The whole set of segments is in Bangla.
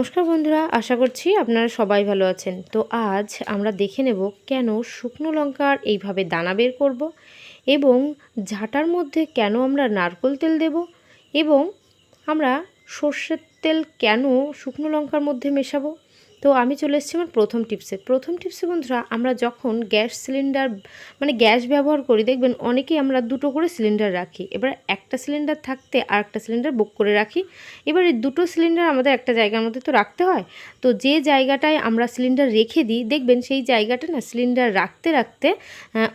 নমস্কার বন্ধুরা, আশা করছি আপনারা সবাই ভালো আছেন। তো আজ আমরা দেখে নেব কেন শুকনো লঙ্কার এইভাবে দানা বের করব এবং ঝাঁটার মধ্যে কেন আমরা নারকোল তেল দেব এবং আমরা সর্ষের তেল কেন শুকনো লঙ্কার মধ্যে মেশাবো। তো আমি চলে এসেছি আমার প্রথম টিপসে। প্রথম টিপসে বন্ধুরা, আমরা যখন গ্যাস সিলিন্ডার মানে গ্যাস ব্যবহার করি, দেখবেন অনেকেই আমরা দুটো করে সিলিন্ডার রাখি। এবার একটা সিলিন্ডার থাকতে আর একটা সিলিন্ডার বুক করে রাখি। এবার এই দুটো সিলিন্ডার আমাদের একটা জায়গার মধ্যে তো রাখতে হয়। তো যে জায়গাটায় আমরা সিলিন্ডার রেখে দিই, দেখবেন সেই জায়গাটা না সিলিন্ডার রাখতে রাখতে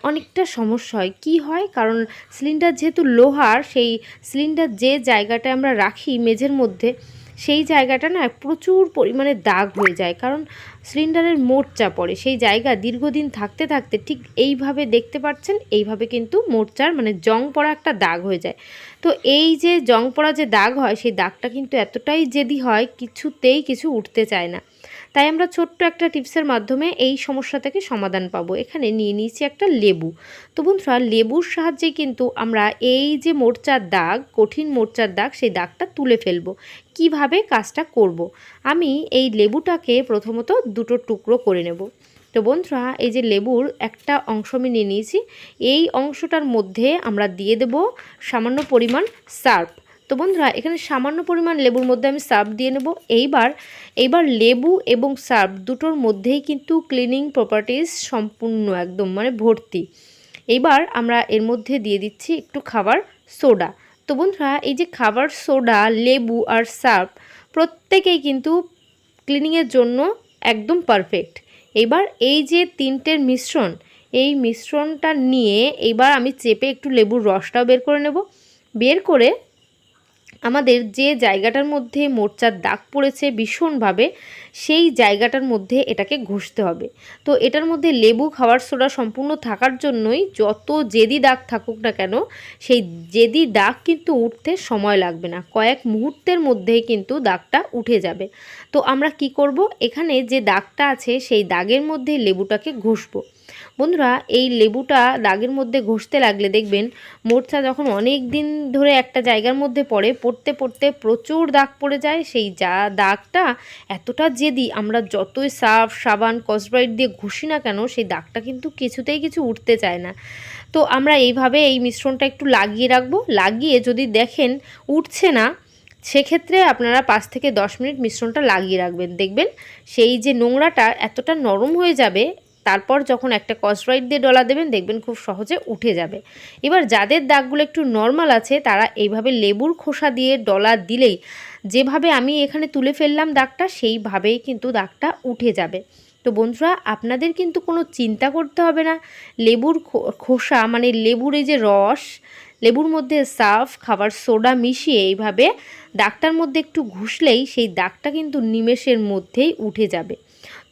অনেকটা সমস্যা হয়। কি হয়? কারণ সিলিন্ডার যেহেতু লোহার, সেই সিলিন্ডার যে জায়গাটায় আমরা রাখি মেঝের মধ্যে সেই জায়গাটা না প্রচুর পরিমাণে দাগ হয়ে যায়, কারণ সিলিন্ডারের মোর্চা পড়ে। সেই জায়গা দীর্ঘদিন থাকতে থাকতে ঠিক এইভাবে দেখতে পাচ্ছেন, এইভাবে কিন্তু মোর্চার মানে জং পড়া একটা দাগ হয়ে যায়। তো এই যে জং পড়া যে দাগ হয়, সেই দাগটা কিন্তু এতটাই জেদি হয়, কিছুতেই কিছু উঠতে চায় না। তাই আমরা ছোট্ট একটা টিপসের মাধ্যমে এই সমস্যা থেকে সমাধান পাবো। এখানে নিয়ে নিয়েছি একটা লেবু। তো বন্ধুরা, লেবুর সাহায্যে কিন্তু আমরা এই যে মোর্চার দাগ, কঠিন মোর্চার দাগ, সেই দাগটা তুলে ফেলব। কীভাবে কাজটা করব। আমি এই লেবুটাকে প্রথমত দুটো টুকরো করে নেব। তো বন্ধুরা, এই যে লেবুর একটা অংশ আমি নিয়ে নিয়েছি। এই অংশটার মধ্যে আমরা দিয়ে দেব সামান্য পরিমাণ সার্ফ। তো বন্ধুরা, এখানে সামান্য পরিমাণ লেবুর মধ্যে আমি সার্ফ দিয়ে নেব। এইবার এইবার লেবু এবং সার্ফ দুটোর মধ্যেই কিন্তু ক্লিনিং প্রপার্টিস সম্পূর্ণ একদম মানে ভর্তি। এইবার আমরা এর মধ্যে দিয়ে দিচ্ছি একটু খাবার সোডা। তো বন্ধুরা, এই যে খাবার সোডা, লেবু আর সার্ফ প্রত্যেকেই কিন্তু ক্লিনিংয়ের জন্য একদম পারফেক্ট এবার এই যে তিনটের মিশ্রণ, এই মিশ্রণটা নিয়ে এইবার আমি চেপে একটু লেবুর রসটাও বের করে নেব। বের করে আমাদের যে জায়গাটার মধ্যে মোর্চার দাগ পড়েছে ভীষণভাবে, সেই জায়গাটার মধ্যে এটাকে ঘষতে হবে। তো এটার মধ্যে লেবু, খাওয়ার সোডা সম্পূর্ণ থাকার জন্যই যত জেদি দাগ থাকুক না কেন, সেই জেদি দাগ কিন্তু উঠতে সময় লাগবে না। কয়েক মুহূর্তের মধ্যেই কিন্তু দাগটা উঠে যাবে। তো আমরা কি করব? এখানে যে দাগটা আছে, সেই দাগের মধ্যে লেবুটাকে ঘষবো। বন্ধুরা, এই লেবুটা দাগের মধ্যে ঘষতে লাগলে দেখবেন মোর্চা যখন অনেক দিন ধরে একটা জায়গার মধ্যে পড়ে, পড়তে পড়তে প্রচুর দাগ পড়ে যায়। সেই যা দাগটা এতটা জেদি, আমরা যতই সার্ফ সাবান কসব্রাইট দিয়ে ঘষি না কেন, সেই দাগটা কিন্তু কিছুতেই কিছু উঠতে চায় না। তো আমরা এইভাবে এই মিশ্রণটা একটু লাগিয়ে রাখব। লাগিয়ে যদি দেখেন উঠছে না, সেক্ষেত্রে আপনারা পাঁচ থেকে দশ মিনিট মিশ্রণটা লাগিয়ে রাখবেন। দেখবেন সেই যে নোংরাটা এতটা নরম হয়ে যাবে তারপর যখন একটা কসরাইট দিয়ে ডলা দেবেন, দেখবেন খুব সহজে উঠে যাবে। এবার যাদের দাগগুলো একটু নর্মাল আছে, তারা এইভাবে লেবুর খোসা দিয়ে ডলা দিলেই, যেভাবে আমি এখানে তুলে ফেললাম দাগটা, সেইভাবেই কিন্তু দাগটা উঠে যাবে। তো বন্ধুরা, আপনাদের কিন্তু কোনো চিন্তা করতে হবে না। লেবুর খোসা মানে লেবুর এই যে রস, লেবুর মধ্যে সার্ফ খাবার সোডা মিশিয়ে এইভাবে দাগটার মধ্যে একটু ঘুষলেই সেই দাগটা কিন্তু নিমেষের মধ্যেই উঠে যাবে।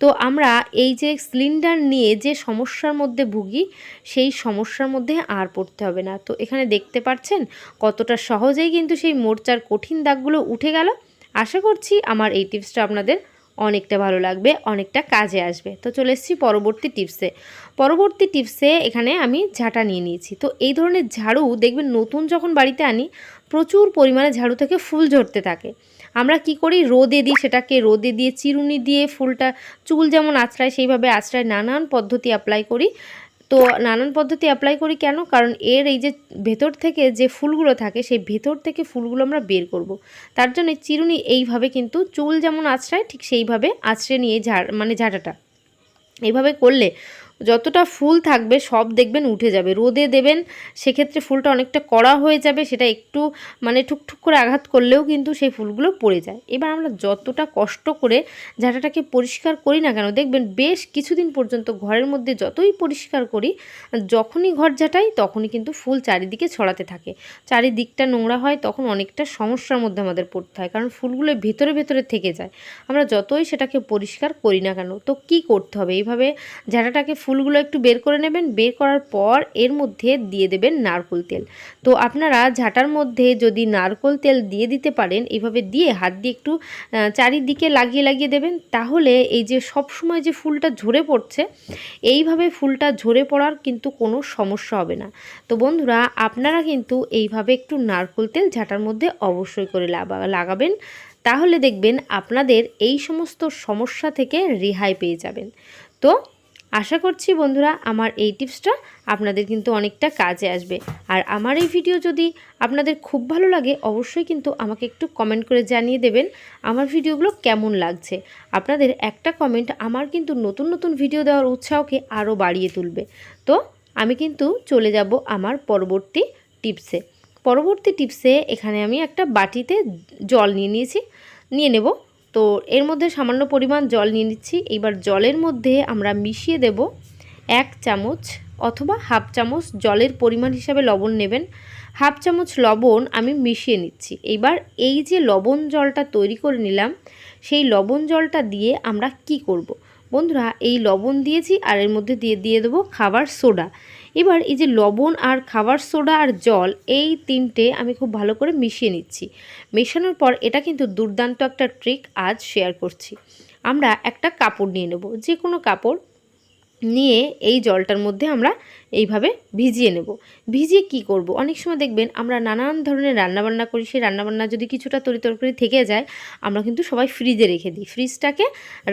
তো আমরা এই যে সিলিন্ডার নিয়ে যে সমস্যার মধ্যে ভুগি, সেই সমস্যার মধ্যে আর পড়তে হবে না। তো এখানে দেখতে পাচ্ছেন কতটা সহজেই কিন্তু সেই মোর্চার কঠিন দাগগুলো উঠে গেল। আশা করছি আমার এই টিপসটা আপনাদের অনেকটা ভালো লাগবে, অনেকটা কাজে আসবে। তো চলে এসেছি পরবর্তী টিপসে। পরবর্তী টিপসে এখানে আমি ঝাঁটা নিয়ে নিয়েছি। তো এই ধরনের ঝাড়ু দেখবেন নতুন যখন বাড়িতে আনি, প্রচুর পরিমাণে ঝাড়ু থেকে ফুল ঝরতে থাকে। আমরা কি করি? রোদে দিই সেটাকে, রোদে দিয়ে চিরুনি দিয়ে ফুলটা, চুল যেমন আঁচড়ায় সেইভাবে আঁচড়ায় নানান পদ্ধতি অ্যাপ্লাই করি। তো নানান পদ্ধতি অ্যাপ্লাই করি কেন? কারণ এর এই যে ভেতর থেকে যে ফুলগুলো থাকে, সেই ভেতর থেকে ফুলগুলো আমরা বের করব। তার জন্য চিরুনি এইভাবে কিন্তু চুল যেমন আঁচড়ায় ঠিক সেইভাবে আঁচড়ে নিয়ে ঝাড় মানে ঝাঁটাটা। এইভাবে করলে যতটা ফুল থাকবে সব দেখবেন উঠে যাবে। রোদে দেবেন, সেক্ষেত্রে ফুলটা অনেকটা কড়া হয়ে যাবে, সেটা একটু মানে ঠুকঠুক করে আঘাত করলেও কিন্তু সেই ফুলগুলো পড়ে যায়। এবার আমরা যতটা কষ্ট করে ঝাঁটাটাকে পরিষ্কার করি না কেন, দেখবেন বেশ কিছুদিন পর্যন্ত ঘরের মধ্যে যতই পরিষ্কার করি, যখনই ঘর ঝাঁটাই তখনই কিন্তু ফুল চারিদিকে ছড়াতে থাকে। চারিদিকটা নোংরা হয়, তখন অনেকটা সমস্যার মধ্যে আমাদের পড়তে হয়, কারণ ফুলগুলো ভেতরে ভেতরে থেকে যায়। আমরা যতই সেটাকে পরিষ্কার করি না কেন, তো কি করতে হবে? এইভাবে ঝাঁটাটাকে ফুলগুলো একটু বের করে নেবেন। বের করার পর এর মধ্যে দিয়ে দেবেন নারকোল তেল। তো আপনারা ঝাঁটার মধ্যে যদি নারকোল তেল দিয়ে দিতে পারেন এইভাবে দিয়ে হাত দিয়ে একটু চারিদিকে লাগিয়ে লাগিয়ে দেবেন। তাহলে এই যে সব সময় যে ফুলটা ঝরে পড়ছে, এইভাবে ফুলটা ঝরে পড়ার কিন্তু কোনো সমস্যা হবে না। তো বন্ধুরা, আপনারা কিন্তু এইভাবে একটু নারকোল তেল ঝাঁটার মধ্যে অবশ্যই করে লাগাবেন। তাহলে দেখবেন আপনাদের এই সমস্ত সমস্যা থেকে রেহাই পেয়ে যাবেন। তো আশা করছি বন্ধুরা আমার এই টিপসটা আপনাদের কিন্তু অনেকটা কাজে আসবে। আর আমার এই ভিডিও যদি আপনাদের খুব ভালো লাগে, অবশ্যই কিন্তু আমাকে একটু কমেন্ট করে জানিয়ে দেবেন আমার ভিডিওগুলো কেমন লাগছে। আপনাদের একটা কমেন্ট আমার কিন্তু নতুন নতুন ভিডিও দেওয়ার উৎসাহকে আরও বাড়িয়ে তুলবে। তো আমি কিন্তু চলে যাব আমার পরবর্তী টিপসে। পরবর্তী টিপসে এখানে আমি একটা বাটিতে জল নিয়ে নিয়েছি, নিয়ে নেব। তো এর মধ্যে সামান্য পরিমাণ জল নিয়ে নিচ্ছি। এইবার জলের মধ্যে আমরা মিশিয়ে দেব এক চামচ অথবা হাফ চামচ জলের পরিমাণ হিসাবে লবণ নেবেন। হাফ চামচ লবণ আমি মিশিয়ে নিচ্ছি। এইবার এই যে লবণ জলটা তৈরি করে নিলাম, সেই লবণ জলটা দিয়ে আমরা কি করব। বন্ধুরা, এই লবণ দিয়েছি আর এর মধ্যে দিয়ে দিয়ে দেবো খাবার সোডা। এবার এই যে লবণ আর খাবার সোডা আর জল, এই তিনটে আমি খুব ভালো করে মিশিয়ে নিচ্ছি। মেশানোর পর এটা কিন্তু দুর্দান্ত একটা ট্রিক আজ শেয়ার করছি। আমরা একটা কাপড় নিয়ে নেব। যে কোনো কাপড় নিয়ে এই জলটার মধ্যে আমরা এইভাবে ভিজিয়ে নেব। ভিজিয়ে কি করব? অনেক সময় দেখবেন আমরা নানান ধরনের রান্নাবান্না করি, সেই রান্নাবান্না যদি কিছুটা তরি তরকারি থেকে যায়, আমরা কিন্তু সবাই ফ্রিজে রেখে দিই। ফ্রিজটাকে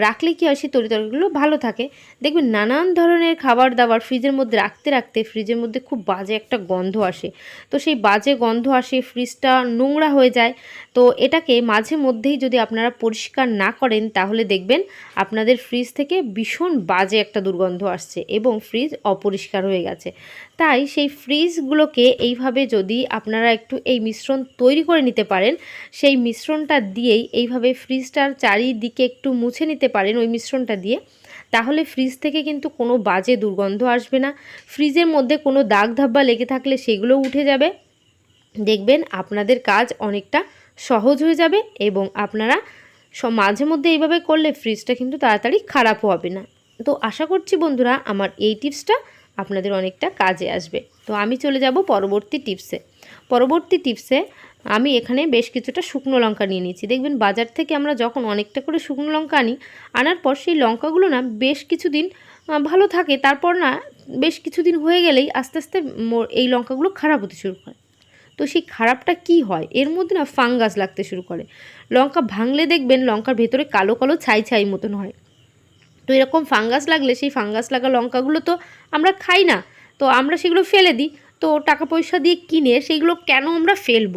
রাখলে কি হয়, সেই তরি তরকারিগুলো ভালো থাকে। দেখবেন নানান ধরনের খাবার দাবার ফ্রিজের মধ্যে রাখতে রাখতে ফ্রিজের মধ্যে খুব বাজে একটা গন্ধ আসে। তো সেই বাজে গন্ধ আসে, ফ্রিজটা নোংরা হয়ে যায়। তো এটাকে মাঝে মধ্যেই যদি আপনারা পরিষ্কার না করেন, তাহলে দেখবেন আপনাদের ফ্রিজ থেকে ভীষণ বাজে একটা দুর্গন্ধ আসছে এবং ফ্রিজ অপরিষ্কার হয়ে গেছে। তাই সেই ফ্রিজগুলোকে এইভাবে যদি আপনারা একটু এই মিশ্রণ তৈরি করে নিতে পারেন, সেই মিশ্রণটা দিয়েই এইভাবে ফ্রিজটার চারিদিকে একটু মুছে নিতে পারেন ওই মিশ্রণটা দিয়ে, তাহলে ফ্রিজ থেকে কিন্তু কোনো বাজে দুর্গন্ধ আসবে না। ফ্রিজের মধ্যে কোনো দাগ ধাব্বা লেগে থাকলে সেগুলো উঠে যাবে। দেখবেন আপনাদের কাজ অনেকটা সহজ হয়ে যাবে এবং আপনারা মাঝে মধ্যে এইভাবে করলে ফ্রিজটা কিন্তু তাড়াতাড়ি খারাপও হবে না। তো আশা করছি বন্ধুরা, আমার এই টিপসটা আপনাদের অনেকটা কাজে আসবে। তো আমি চলে যাব পরবর্তী টিপসে। পরবর্তী টিপসে আমি এখানে বেশ কিছুটা শুকনো লঙ্কা নিয়ে নিয়েছি। দেখবেন বাজার থেকে আমরা যখন অনেকটা করে শুকনো লঙ্কা আনি, আনার পর সেই লঙ্কাগুলো না বেশ কিছুদিন ভালো থাকে। তারপর না বেশ কিছুদিন হয়ে গেলেই আস্তে আস্তে এই লঙ্কাগুলো খারাপ হতে শুরু করে। তো সেই খারাপটা কি হয়? এর মধ্যে না ফাঙ্গাস লাগতে শুরু করে। লঙ্কা ভাঙলে দেখবেন লঙ্কার ভেতরে কালো কালো ছাই ছাই মতন হয়। তো এরকম ফাঙ্গাস লাগলে সেই ফাঙ্গাস লাগা লঙ্কাগুলো তো আমরা খাই না। তো আমরা সেগুলো ফেলে দিই। তো টাকা পয়সা দিয়ে কিনে সেইগুলো কেন আমরা ফেলব?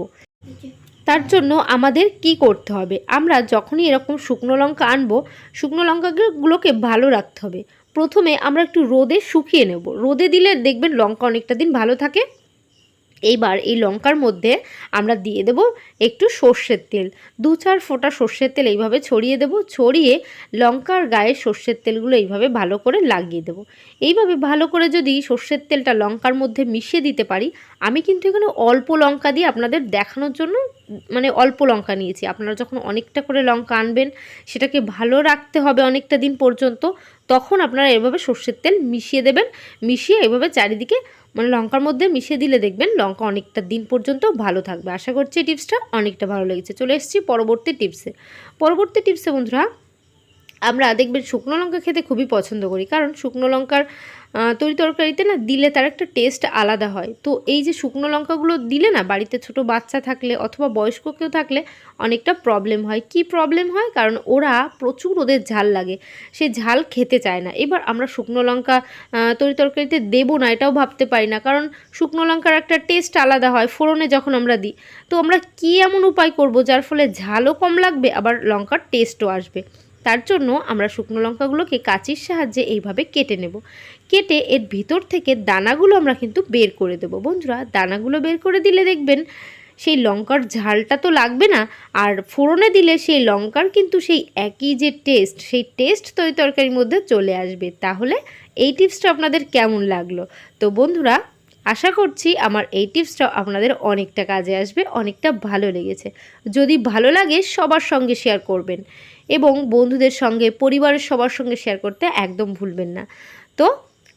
তার জন্য আমাদের কি করতে হবে? আমরা যখনই এরকম শুকনো লঙ্কা আনব, শুকনো লঙ্কাগুলোকে ভালো রাখতে হবে। প্রথমে আমরা একটু রোদে শুকিয়ে নেব। রোদে দিলে দেখবেন লঙ্কা অনেকটা দিন ভালো থাকে। এইবার এই লঙ্কার মধ্যে আমরা দিয়ে দেব একটু সর্ষের তেল। দু চার ফোঁটা সর্ষের তেল এইভাবে ছড়িয়ে দেব, ছড়িয়ে লঙ্কার গায়ে সর্ষের তেলগুলো এইভাবে ভালো করে লাগিয়ে দেব। এইভাবে ভালো করে যদি সর্ষের তেলটা লঙ্কার মধ্যে মিশিয়ে দিতে পারি, আমি কিন্তু এখানে অল্প লঙ্কা দিয়ে আপনাদের দেখানোর জন্য মানে অল্প লঙ্কা নিয়েছি। আপনারা যখন অনেকটা করে লঙ্কা আনবেন, সেটাকে ভালো রাখতে হবে অনেকটা দিন পর্যন্ত। তখন আপনারা এভাবে সর্ষের তেল মিশিয়ে দেবেন। মিশিয়ে এভাবে চারিদিকে মানে লঙ্কার মধ্যে মিশিয়ে দিলে দেখবেন লঙ্কা অনেকটা দিন পর্যন্ত ভালো থাকবে। আশা করছি টিপসটা অনেকটা ভালো লেগেছে। চলে এসেছি পরবর্তী টিপসে। পরবর্তী টিপসে বন্ধুরা আমরা দেখবেন শুকনো লঙ্কা খেতে খুবই পছন্দ করি। কারণ শুকনো লঙ্কার তরি তরকারিতে না দিলে তার একটা টেস্ট আলাদা হয়। তো এই যে শুকনো লঙ্কাগুলো দিলে না বাড়িতে ছোট বাচ্চা থাকলে অথবা বয়স্ক কেউ থাকলে অনেকটা প্রবলেম হয়। কি প্রবলেম হয়? কারণ ওরা প্রচুর ওদের ঝাল লাগে। সে ঝাল খেতে চায় না। এবার আমরা শুকনো লঙ্কা তরি তরকারিতে দেবো না, এটাও ভাবতে পারি না। কারণ শুকনো লঙ্কার একটা টেস্ট আলাদা হয় ফোড়নে যখন আমরা দিই। তো আমরা কী এমন উপায় করব যার ফলে ঝালও কম লাগবে, আবার লঙ্কার টেস্টও আসবে? তার জন্য আমরা শুকনো লঙ্কাগুলোকে কাঁচির সাহায্যে এইভাবে কেটে নেব। কেটে এর ভিতর থেকে দানাগুলো আমরা কিন্তু বের করে দেব। বন্ধুরা, দানাগুলো বের করে দিলে দেখবেন সেই লঙ্কার ঝালটা তো লাগবে না, আর ফোড়নে দিলে সেই লঙ্কার কিন্তু সেই একই যে টেস্ট, সেই টেস্ট তরি তরকারির মধ্যে চলে আসবে। তাহলে এই টিপসটা আপনাদের কেমন লাগল? তো বন্ধুরা, আশা করছি আমার এই টিপসটা আপনাদের অনেকটা কাজে আসবে, অনেকটা ভালো লেগেছে। যদি ভালো লাগে সবার সঙ্গে শেয়ার করবেন। এবং বন্ধুদের সঙ্গে, পরিবারের সবার সঙ্গে শেয়ার করতে একদম ভুলবেন না। তো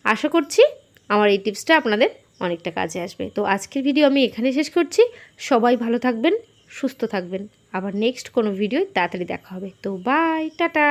আশা করছি আমার এই টিপসটা আপনাদের অনেকটা কাজে আসবে। তো আজকের ভিডিও আমি এখানে শেষ করছি। সবাই ভালো থাকবেন, সুস্থ থাকবেন। আবার নেক্সট কোনো ভিডিও তাড়াতাড়ি দেখা হবে। তো বাই টাটা!